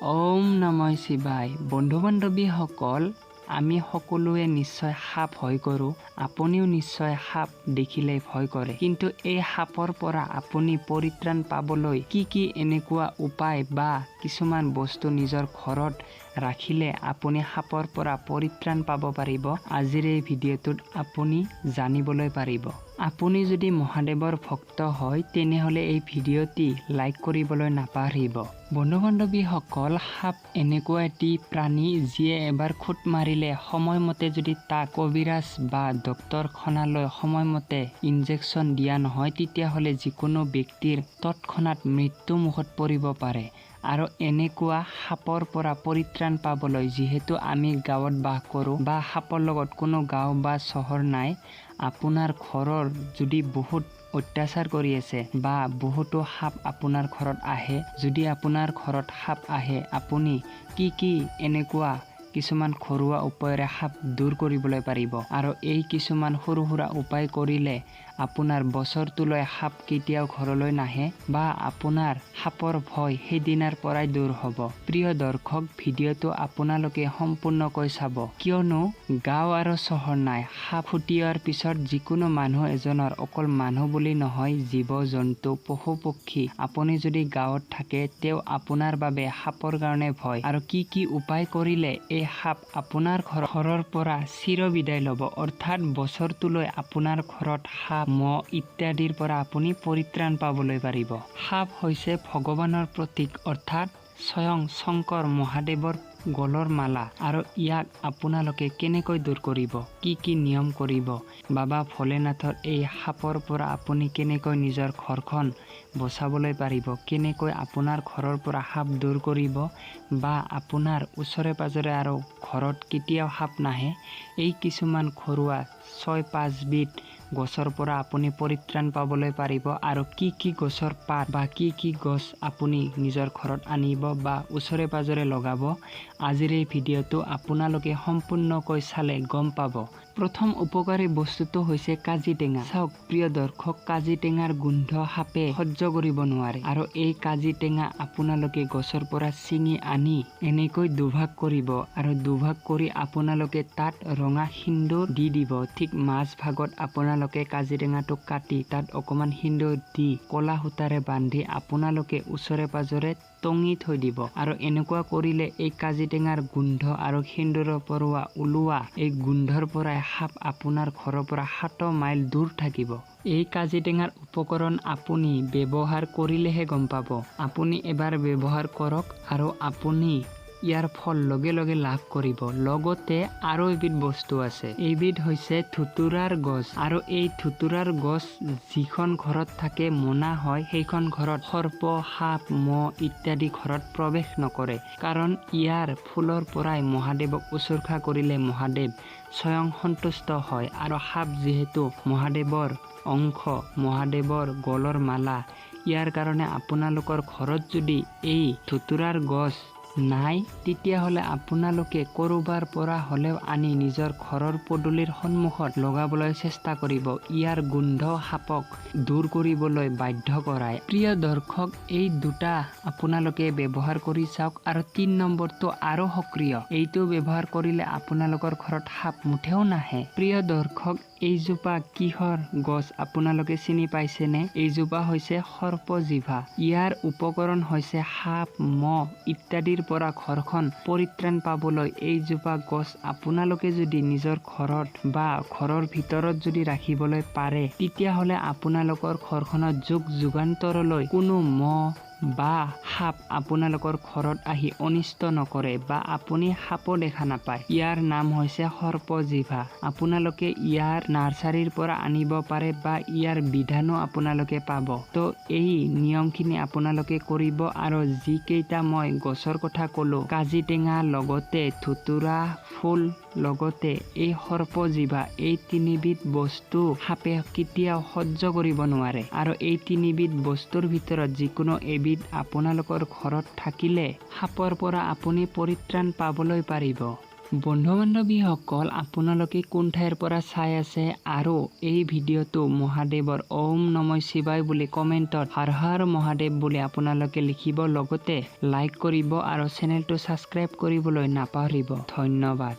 ওম নমঃ শিৱায়। বন্ধু বান্ধৱীসকল আমি সকলোৱে নিশ্চয় সাপ ভয় কৰোঁ। আপুনিও নিশ্চয় সাপ দেখিলে ভয় কৰে। কিন্তু এই সাপৰ পৰা আপুনি পৰিত্ৰাণ পাবলৈ কি কি এনেকুৱা উপায় বা কিছুমান বস্তু নিজৰ ঘৰত ৰাখিলে আপুনি সাপৰ পৰা পৰিত্ৰাণ পাব পাৰিব। আজিৰ এই ভিডিঅ'টোত আপুনি জানিবলৈ পাৰিব। আপুনি যদি মহাদেৱৰ ভক্ত হয় তেনেহ'লে এই ভিডিঅ'টি লাইক কৰিবলৈ নাপাহৰিব। বন্ধু বান্ধৱীসকল সাপ এনেকুৱা এটি প্ৰাণী যিয়ে এবাৰ খুট মাৰিলে সময়মতে যদি তাক কবিৰাজ বা ডক্তৰখানালৈ সময়মতে ইনজেকশ্যন দিয়া নহয় তেতিয়াহ'লে যিকোনো ব্যক্তিৰ তৎক্ষণাত মৃত্যু মুখত পৰিব পাৰে। আৰু এনেকুৱা সাপৰ পৰা পৰিত্ৰাণ পাবলৈ যিহেতু আমি গাঁৱত বাস কৰোঁ বা সাপৰ লগত কোনো গাঁও বা চহৰ নাই আপোনাৰ ঘৰৰ যদি বহুত অত্যাচাৰ কৰি আছে বা বহুতো সাপ আপোনাৰ ঘৰত আহে যদি আপোনাৰ ঘৰত সাপ আহে আপুনি কি কি এনেকুৱা কিছুমান ঘৰুৱা উপায়েৰে সাপ দূৰ কৰিবলৈ পাৰিব। আৰু এই কিছুমান সৰু সুৰা উপায় কৰিলে আপোনাৰ বছৰটোলৈ সাপ কেতিয়াও ঘৰলৈ নাহে বা আপোনাৰ সাপৰ ভয় সেইদিনাৰ পৰাই দূৰ হ'ব। প্ৰিয় দৰ্শক ভিডিঅ'টো আপোনালোকে সম্পূৰ্ণকৈ চাব। কিয়নো গাঁও আৰু চহৰ নাই। সাপ ফুটিওৱাৰ পিছত যিকোনো মানুহ এজনৰ অকল মানুহ বুলি নহয় জীৱ জন্তু পশু পক্ষী আপুনি যদি গাঁৱত থাকে তেওঁ আপোনাৰ বাবে সাপৰ কাৰণে ভয়। আৰু কি কি উপায় কৰিলে এই সাপ আপোনাৰ ঘৰ ঘৰৰ পৰা চিৰ বিদায় ল'ব। অৰ্থাৎ বছৰটোলৈ আপোনাৰ ঘৰত সাপ, মহ ইত্যাদিৰ পৰা আপুনি পৰিত্ৰাণ পাবলৈ পাৰিব। সাপ হৈছে ভগৱানৰ প্ৰতীক, অৰ্থাৎ স্বয়ং শংকৰ মহাদেৱৰ গলৰ মালা আৰু ইয়াক আপোনালোকে কেনেকৈ দূৰ কৰিব কি কি নিয়ম কৰিব বাবা ভোলেনাথৰ এই সাপৰ পৰা আপুনি কেনেকৈ নিজৰ ঘৰখন বচাবলৈ পাৰিব কেনেকৈ আপোনাৰ ঘৰৰ পৰা সাপ দূৰ কৰিব বা আপোনাৰ ওচৰে পাঁজৰে আৰু ঘৰত কেতিয়াও সাপ নাহে এই কিছুমান ঘৰুৱা ছয় পাঁচবিধ গছৰ পৰা আপুনি পৰিত্ৰাণ পাবলৈ পাৰিব আৰু কি কি গছৰ পাত বা কি কি গছ আপুনি নিজৰ ঘৰত আনিব বা ওচৰে পাঁজৰে লগাব, আজিৰ এই ভিডিঅ'টো আপোনালোকে সম্পূৰ্ণকৈ চালে গম পাব। প্ৰথম উপকাৰী বস্তুটো হৈছে কাজি টেঙা। চাওক, প্ৰিয় দৰ্শক, কাজি টেঙাৰ গোন্ধ সাপে সহ্য কৰিব নোৱাৰে আৰু এই কাজি টেঙা আপোনালোকে গছৰ পৰা ছিঙি আনি এনেকৈ দুভাগ কৰিব আৰু দুভাগ কৰি আপোনালোকে তাত ৰঙা সিন্দুৰ দি দিব। ঠিক মাজ ভাগত আপোনালোকে কাজি টেঙাটো কাটি তাত অকণমান সিন্দুৰ দি ক'লা সূতাৰে বান্ধি আপোনালোকে ওচৰে পাজৰে টঙি থৈ দিব। আৰু এনেকুৱা কৰিলে এই কাজি টেঙাৰ গোন্ধ আৰু সিন্দুৰৰ পৰা ওলোৱা এই গোন্ধৰ পৰাই সাপ আপোনাৰ ঘৰৰ পৰা সাত মাইল দূৰ থাকিব। এই কাজি টেঙাৰ উপকৰণ আপুনি ব্যৱহাৰ কৰিলেহে গম পাব। আপুনি এবাৰ ব্যৱহাৰ কৰক আৰু আপুনি ইয়াৰ ফল লগে লগে লাভ কৰিব। লগতে আৰু এবিধ বস্তু আছে। এইবিধ হৈছে ধুতুৰাৰ গছ। আৰু এই ধুতুৰাৰ গছ যিখন ঘৰত থাকে, মোনা হয়, সেইখন ঘৰত সৰ্প, সাপ, মহ ইত্যাদি ঘৰত প্ৰৱেশ নকৰে। কাৰণ ইয়াৰ ফুলৰ পৰাই মহাদেৱক উচৰ্গা কৰিলে মহাদেৱ স্বয়ং সন্তুষ্ট হয়। আৰু সাপ যিহেতু মহাদেৱৰ অংশ, মহাদেৱৰ গলৰ মালা, ইয়াৰ কাৰণে আপোনালোকৰ ঘৰত যদি এই ধুতুৰাৰ গছ নাই তেতিয়াহ'লে আপোনালোকে ক'ৰবাৰ পৰা হ'লেও আনি নিজৰ ঘৰৰ পদূলিৰ সন্মুখত লগাবলৈ চেষ্টা কৰিব। ইয়াৰ গোন্ধ সাপক দূৰ কৰিবলৈ বাধ্য কৰাই। প্ৰিয় দৰ্শক এই দুটা আপোনালোকে ব্যৱহাৰ কৰি চাওক আৰু তিন নম্বৰটো আৰু সক্ৰিয়। এইটো ব্যৱহাৰ কৰিলে আপোনালোকৰ ঘৰত সাপ মুঠেও নাহে। প্ৰিয় দৰ্শক এইজোপা কিহৰ গছ আপোনালোকে চিনি পাইছেনে? এইজোপা হৈছে সৰ্পজিভা। ইয়াৰ উপকৰণ হৈছে সাপ মহ ইত্যাদিৰ পৰা ঘৰখন পৰিত্ৰাণ পাবলৈ এইজোপা গছ আপোনালোকে যদি নিজৰ ঘৰত বা ঘৰৰ ভিতৰত যদি ৰাখিবলৈ পাৰে তেতিয়াহ'লে আপোনালোকৰ ঘৰখনত যুগ যুগান্তৰলৈ কোনো মহ বা সাপ আপোনালোকৰ ঘৰত আহি অনিষ্ট নকৰে বা আপুনি সাপো দেখা নাপায়। ইয়াৰ নাম হৈছে সৰ্পজিভা। আপোনালোকে ইয়াৰ নাৰ্চাৰীৰ পৰা আনিব পাৰে বা ইয়াৰ বিধানো আপোনালোকে পাব। তো এই নিয়মখিনি আপোনালোকে কৰিব আৰু যিকেইটা মই গছৰ কথা ক'লোঁ কাজি টেঙা লগতে ধুতুৰা ফুল লগতে এই সৰ্পজিভা এই তিনিবিধ বস্তু সাপে কেতিয়াও সহ্য কৰিব নোৱাৰে। আৰু এই তিনিবিধ বস্তুৰ ভিতৰত যিকোনো এবিধ আপোনালোকৰ ঘৰত থাকিলে সাপৰ পৰা আপুনি পৰিত্ৰাণ পাবলৈ পাৰিব। বন্ধু বান্ধৱীসকল আপোনালোকে কোন ঠাইৰ পৰা চাই আছে আৰু এই ভিডিঅ'টো মহাদেৱৰ ওম নম শিৱায় বুলি কমেণ্টত হৰ হৰ মহাদেৱ বুলি আপোনালোকে লিখিব, লগতে লাইক কৰিব আৰু চেনেলটো ছাবস্ক্ৰাইব কৰিবলৈ নাপাহৰিব। ধন্যবাদ।